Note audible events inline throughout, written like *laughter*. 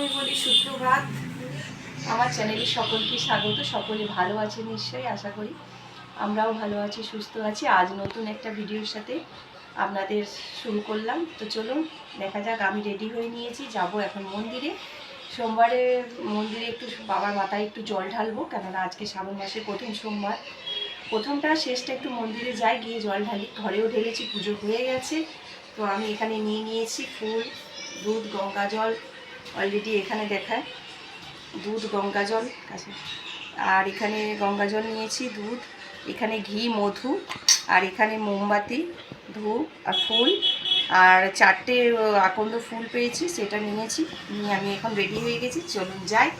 প্রথমেই বলি সুপ্রভাত। আমার চ্যানেলে সকলকে স্বাগত, সকলে ভালো আছে নিশ্চয়ই, আশা করি। আমরাও ভালো আছি, সুস্থ আছি। আজ নতুন একটা ভিডিওর সাথে আপনাদের শুরু করলাম। তো চলুন, দেখা যাক, আমি রেডি হয়ে নিয়েছি, যাব এখন মন্দিরে। সোমবারে মন্দিরে একটু বাবার মাথায় একটু জল ঢালবো, কেননা আজকে শ্রাবণ মাসের প্রথম সোমবার। প্রথমটা, শেষটা একটু মন্দিরে যাই, গিয়ে জল ঢালি, ঘরেও ঢেলেছি, পুজো হয়ে গেছে। তো আমি এখানে নিয়ে নিয়েছি ফুল, দুধ, গঙ্গা জল অলরেডি এখানে দেখায়। দুধ, গঙ্গা জল আছে আর এখানে গঙ্গা জল নিয়েছি, দুধ। এখানে ঘি, মধু। আর এখানে মোমবাতি, ধূপ আর ফুল। আর চারটে আকন্দ ফুল পেয়েছি, সেটা নিয়েছি। নিয়ে আমি এখন রেডি হয়ে গেছি। চলুন যাই।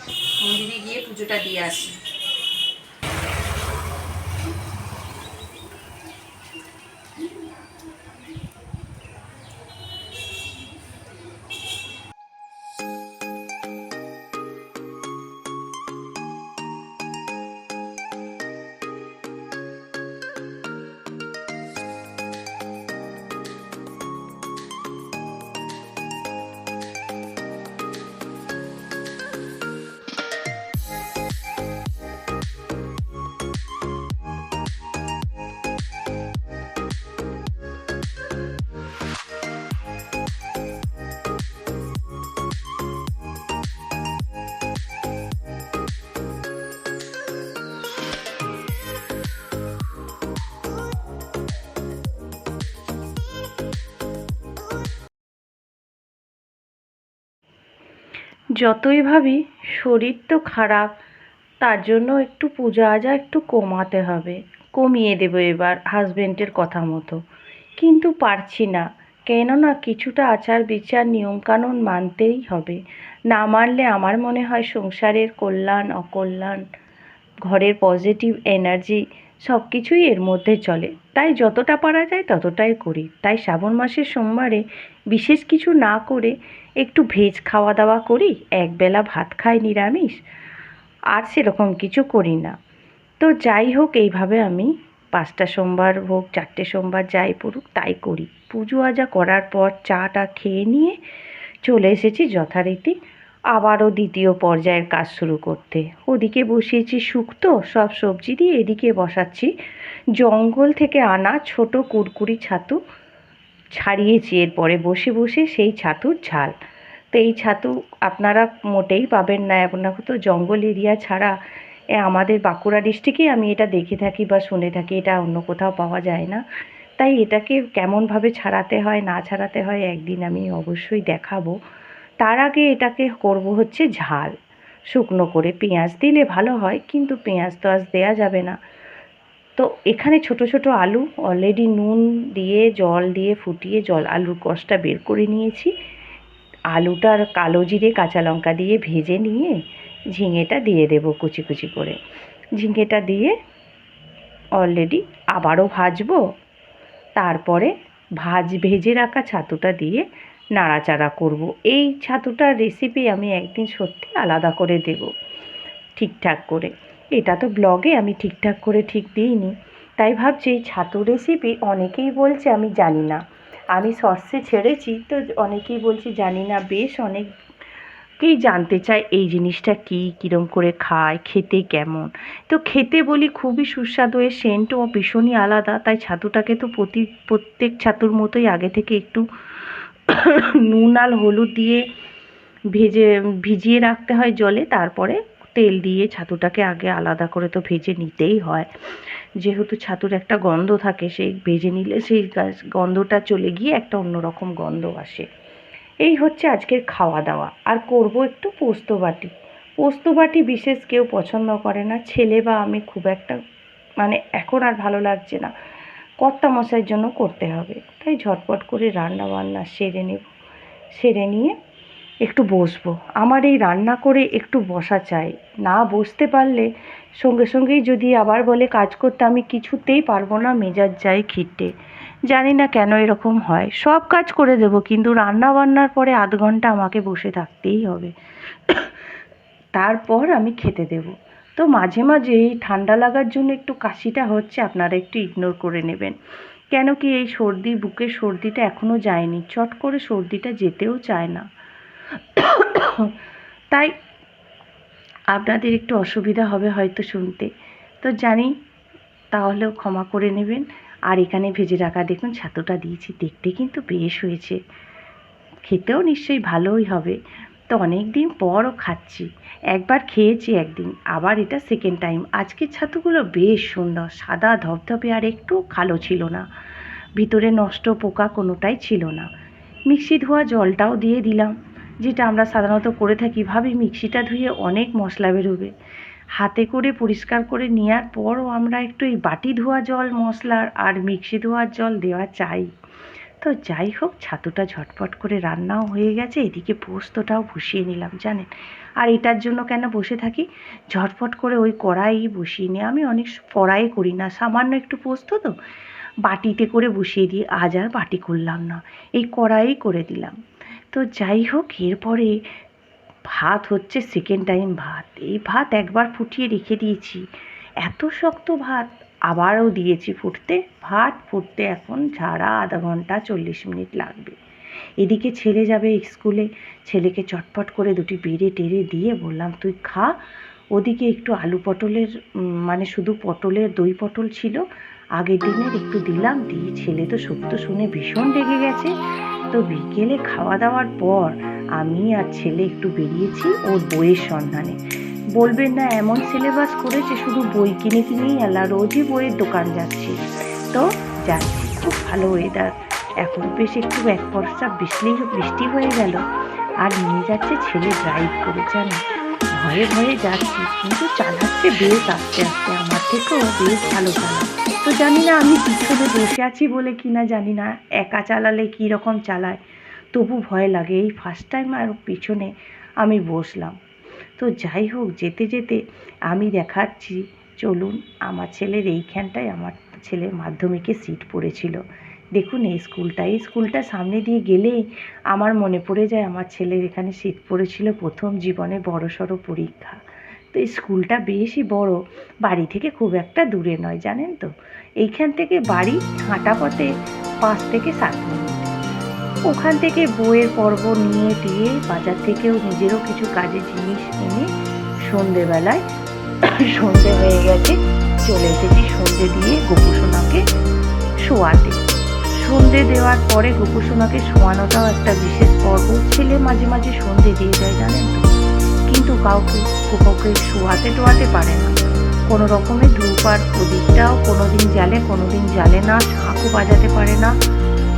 মন্দিরে গিয়ে পুজোটা দিয়ে আসি। যতই ভাবি শরীর তো খারাপ, তার জন্য একটু পূজা আজা একটু কমাতে হবে। কমিয়ে দেবো এবার হাজবেন্ডের কথা মতো। কিন্তু পারছি না, কেননা কিছুটা আচার বিচার নিয়মকানুন মানতেই হবে। না মানলে আমার মনে হয় সংসারের কল্যাণ, অকল্যাণ, ঘরের পজিটিভ এনার্জি সব কিছুই এর মধ্যে চলে। তাই যতটা পারা যায় ততটাই করি। তাই শ্রাবণ মাসের সোমবারে বিশেষ কিছু না করে একটু ভেজ খাওয়া দাওয়া করি, একবেলা ভাত খাই নিরামিষ, আর সেরকম কিছু করি না। তো যাই হোক, এইভাবে আমি পাঁচটা সোমবার হোক, চারটে সোমবার যাই পড়ুক, তাই করি। পুজো আজা করার পর চাটা খেয়ে নিয়ে চলে এসেছি যথারীতি। আবারও দ্বিতীয় পর্যায়ের কাজ শুরু করতে। ওদিকে বসিয়েছি শুক্তো, সব সবজি দিয়ে এদিকে বসাচ্ছি। জঙ্গল থেকে আনা ছোট কুরকুরি ছাতু ছাড়িয়েছি এরপরে বসে বসে সেই ছাতুর ঝাল। তো এই ছাতু আপনারা মোটেই পাবেন না এখন তো জঙ্গল এরিয়া ছাড়া এ আমাদের বাঁকুড়া ডিস্ট্রিক্টেই আমি এটা দেখে থাকি বা শুনে থাকি, এটা অন্য কোথাও পাওয়া যায় না। তাই এটাকে কেমনভাবে ছাড়াতে হয়, না ছাড়াতে হয়, একদিন আমি অবশ্যই দেখাবো। তার আগে এটাকে করব হচ্ছে ঝাল। শুকনো করে পেঁয়াজ দিলে ভালো হয়, কিন্তু পেঁয়াজ তো আজ দেওয়া যাবে না। তো এখানে ছোট ছোট আলু অলরেডি নুন দিয়ে, জল দিয়ে ফুটিয়ে জল, আলুর কষটা বের করে নিয়েছি। আলুটার কালো জিরে, কাঁচা লঙ্কা দিয়ে ভেজে নিয়ে ঝিঙেটা দিয়ে দেব কুচি কুচি করে। ঝিঙেটা দিয়ে অলরেডি আবারও ভাজবো। তারপরে ভাজ, ভেজে রাখা ছাতুটা দিয়ে নাড়াচাড়া করব। এই ছাতুটার রেসিপি আমি একদিন সত্যি আলাদা করে দেব, ঠিকঠাক করে। এটা তো ব্লগে আমি ঠিকঠাক করে ঠিক দিইনি। তাই ভাবছি এই ছাতু রেসিপি অনেকেই বলছে আমি জানি না। আমি শর্টসে ছেড়েছি তো অনেকেই বলছে জানি না, বেশ অনেক অনেকেই জানতে চায় এই জিনিসটা কী, কীরম করে খায়, খেতে কেমন। তো খেতে বলি খুবই সুস্বাদু, এর সেন্টও ভীষণই আলাদা। তাই ছাতুটাকে তো প্রতি, প্রত্যেক ছাতুর মতোই আগে থেকে একটু নুন আর হলুদ দিয়ে ভেজে, ভিজিয়ে রাখতে হয় জলে। তারপরে তেল দিয়ে ছাতুটাকে আগে আলাদা করে তো ভেজে নিতেই হয়। যেহেতু ছাতুর একটা গন্ধ থাকে, সেই ভেজে নিলে সেই গন্ধটা চলে গিয়ে একটা অন্যরকম গন্ধ আসে। এই হচ্ছে আজকের খাওয়া দাওয়া আর করব একটু পোস্ত বাটি পোস্ত বাটি বিশেষ কেউ পছন্দ করে না। ছেলে বা আমি খুব একটা মানে এখন আর ভালো লাগছে না। কর্তা মশাইয়ের জন্য করতে হবে। তাই ঝটপট করে রান্না বান্না সেরে নেব। সেরে নিয়ে একটু বসবো। আমার এই রান্না করে একটু বসা চাই। না বসতে পারলে সঙ্গে সঙ্গেই যদি আবার বলে, কাজ করতে আমি কিছুতেই পারব না, মেজাজ যায় খিটে। জানি না কেন এরকম হয়। সব কাজ করে দেবো, কিন্তু রান্না বান্নার পরে আধ ঘণ্টা আমাকে বসে থাকতেই হবে। তারপর আমি খেতে দেব। তো মাঝে মাঝে এই ঠান্ডা লাগার জন্য একটু কাশিটা হচ্ছে, আপনারা একটু ইগনোর করে নেবেন। কেন কি এই সর্দি বুকের সর্দিটা এখনও যায়নি, চট করে সর্দিটা যেতেও চায় না। তাই আপনাদের একটু অসুবিধা হবে হয়তো শুনতে। তো জানি, তাহলেও ক্ষমা করে নেবেন। আর এখানে ভেজে রাখা দেখুন, ছাতুটা দিয়েছি, দেখতে কিন্তু বেশ হয়েছে। খেতেও নিশ্চয়ই ভালোই হবে। তো অনেক দিন পরও খাচ্ছি। একবার খেয়েছি একদিন, আবার এটা সেকেন্ড টাইম আজকের ছাতুগুলো বেশ সুন্দর, সাদা, ধবধবে আর একটু কালো ছিল না। ভিতরে নষ্ট পোকা কোনোটাই ছিল না। মিক্সি ধোয়া জলটাও দিয়ে দিলাম, যেটা আমরা সাধারণত করে থাকি। ভাবি মিক্সিটা ধুয়ে অনেক মশলা বেরোবে। হাতে করে পরিষ্কার করে নেওয়ার পরও আমরা একটু এই বাটি ধোয়া জল, মশলার আর মিক্সি ধোয়ার জল দেওয়া চাই। তো যাই হোক, ছাতুটা ঝটপট করে রান্নাও হয়ে গেছে। এদিকে পোস্তটাও বসিয়ে নিলাম, জানেন? আর এটার জন্য কেন বসে থাকি? ঝটপট করে ওই কড়াই বসিয়ে নিই আমি অনেক কড়াই করি না, সামান্য একটু পোস্ত তো। বাটিতে করে বসিয়ে দিই আজ আর বাটি করলাম না, এই কড়াই করে দিলাম। তো যাই হোক, এরপরে ভাত হচ্ছে সেকেন্ড টাইম ভাত। এই ভাত একবার ফুটিয়ে রেখে দিয়েছি। এত শক্ত ভাত। আবারও দিয়েছি ফুটতে ভাত ফুটতে এখন ঝাড়া আধা ঘণ্টা চল্লিশ মিনিট লাগবে। এদিকে ছেলে যাবে স্কুলে, ছেলেকে চটপট করে দুটি বেড়ে টেরে দিয়ে বললাম, তুই খা। ওদিকে একটু আলু পটলের মানে শুধু পটলের দই পটল ছিল, আগের দিনের একটু দিলাম, দিয়ে ছেলে তো সত্য শুনে ভীষণ রেগে গেছে। তো বিকেলে খাওয়া দাওয়ার পর আমি আর ছেলে একটু বেরিয়েছি ওর বইয়ের সন্ধানে। বলবেন না, এমন সিলেবাস করেছে, শুধু বই কিনে কিনেই এলা রোজই বইয়ের দোকান যাচ্ছি। তো যাচ্ছি খুব ভালো ওয়েদার এখন বেশ একটু এক পরশা বৃষ্টি বৃষ্টি হয়ে গেল। আর নিয়ে যাচ্ছে ছেলে ড্রাইভ করে, জানো? ভয়ে ভয়ে যাচ্ছি, কিন্তু চালাচ্ছে বেশ আস্তে আস্তে আমার থেকেও বেশ ভালো চালায় তো জানি না আমি পিছনে বসে আছি বলে কিনা জানি না, একা চালালে কী রকম চালায়। তবু ভয় লাগে, এই ফার্স্ট টাইম আর পিছনে আমি বসলাম। তো যাই হোক, যেতে যেতে আমি দেখাচ্ছি, চলুন আমার ছেলের এইখানটায় আমার ছেলের মাধ্যমিকে সিট পড়েছিল। দেখুন এই স্কুলটা এই স্কুলটা সামনে দিয়ে গেলেই আমার মনে পড়ে যায় আমার ছেলের এখানে সিট পড়েছিল প্রথম জীবনে বড় সড়ো পরীক্ষা। তো এই স্কুলটা বেশি বড়, বাড়ি থেকে খুব একটা দূরে নয়, জানেন তো? এইখান থেকে বাড়ি হাঁটা পথে পাঁচ থেকে সাত মিনিট। ওখান থেকে বইয়ের পর্ব নিয়ে দিয়ে বাজার থেকেও নিজেরও কিছু কাজের জিনিস এনে সন্ধেবেলায় *coughs* সন্ধে হয়ে গেছে, চলে এসেছি সন্ধে দিয়ে গোপুসোনাকে শোয়াতে। সন্ধে দেওয়ার পরে গোপুসোনাকে শোয়ানোটাও একটা বিশেষ পর্ব। ছেলে মাঝে মাঝে সন্ধে দিয়ে যায়, জানেন তো? কিন্তু কাউকে কাউকে শোয়াতে টোয়াতে পারে না। কোনো রকমে ধূপ আর প্রদীপটাও কোনো দিন জ্বালে কোনো দিন জ্বালে না, ঝাঁকও বাজাতে পারে না।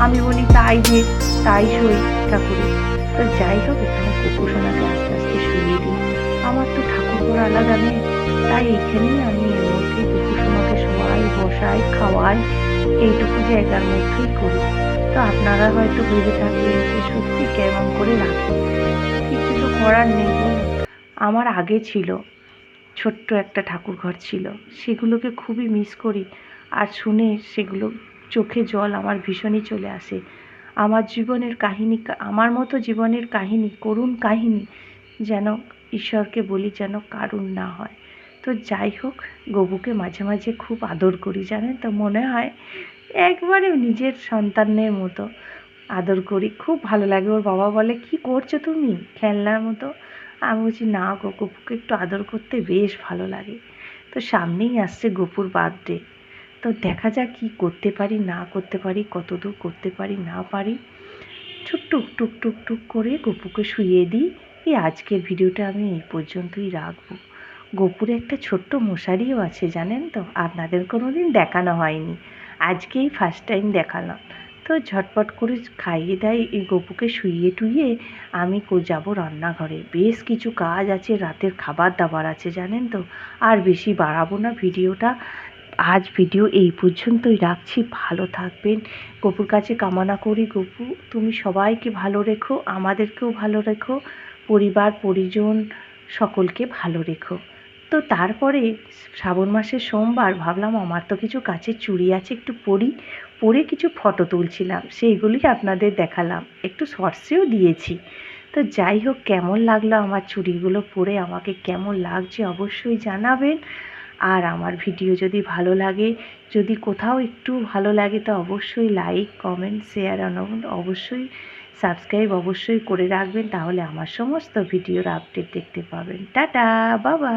আমি বলি, তাই যে তাই সই ঠাকুরে তো যাই হোক, এখানে কুকুরসোনাকে আস্তে আস্তে শুয়ে দিই। আমার তো ঠাকুর আলাদা নেই, তাই এখানেই আমি এর মধ্যে কুকুরসোনাকে শোয়াই, বসাই, খাওয়াই, এইটুকু জায়গার মধ্যেই করি। তো আপনারা হয়তো ভেবে থাকবেন যে সত্যি কেমন করে রাখি। কিছু তো করার নেই আমার আগে ছিল, ছোট্ট একটা ঠাকুর ঘর ছিল, সেগুলোকে খুবই মিস করি। আর শুনে সেগুলো চোখে জল আমার ভীষণই চলে আসে। আমার জীবনের কাহিনী, আমার মতো জীবনের কাহিনী, করুণ কাহিনী যেন ঈশ্বরকে বলি যেন কারুণ না হয়। তো যাই হোক, গবুকে মাঝে মাঝে খুব আদর করি, জানেন তো? মনে হয় একবারে নিজের সন্তানের মতো আদর করি। খুব ভালো লাগে। ওর বাবা বলে, কি করছ তুমি খেলনার মতো? আমি বলছি, না গো গপুকে একটু আদর করতে বেশ ভালো লাগে। তো সামনেই আসছে গপুর বার্থডে তো দেখা যাক কি করতে পারি, না করতে পারি, কতদূর করতে পারি, না পারি। টুক টুক টুক টুক করে গপুকে শুইয়ে দিই। এই আজকের ভিডিওটা আমি এই পর্যন্তই রাখব। গোপুরে একটা ছোট্ট মশারিও আছে, জানেন তো? আপনাদের কোনো দিন দেখানো হয়নি। আজকেই ফার্স্ট টাইম দেখালাম। তো ঝটপট করে খাইয়ে দেয় এই গপুকে শুইয়ে টুইয়ে। আমি যাব রান্নাঘরে। বেশ কিছু কাজ আছে, রাতের খাবার দাবার আছে, জানেন তো? আর বেশি বাড়াবো না ভিডিওটা। আজ ভিডিও এই পর্যন্তই রাখছি। ভালো থাকবেন। গপুর কাছে কামনা করি। গপু, তুমি সবাইকে ভালো রেখো, আমাদেরকেও ভালো রেখো, পরিবার, পরিজন সকলকে ভালো রেখো। তো তারপরে শ্রাবণ মাসের সোমবার ভাবলাম আমার তো কিছু কাছের চুড়ি আছে, একটু পরি, পরে কিছু ফটো তুলছিলাম। সেইগুলি আপনাদের দেখালাম। একটু শর্টসেও দিয়েছি। তো যাই হোক, কেমন লাগল আমার চুড়িগুলো পরে? আমাকে কেমন লাগছে অবশ্যই জানাবেন। আর আমার ভিডিও যদি ভালো লাগে, যদি কোথাও একটু ভালো লাগে, তো অবশ্যই লাইক, কমেন্ট, শেয়ার অবশ্যই সাবস্ক্রাইব অবশ্যই করে রাখবেন, তাহলে আমার সমস্ত ভিডিওর আপডেট দেখতে পাবেন। টাটা, বাবা।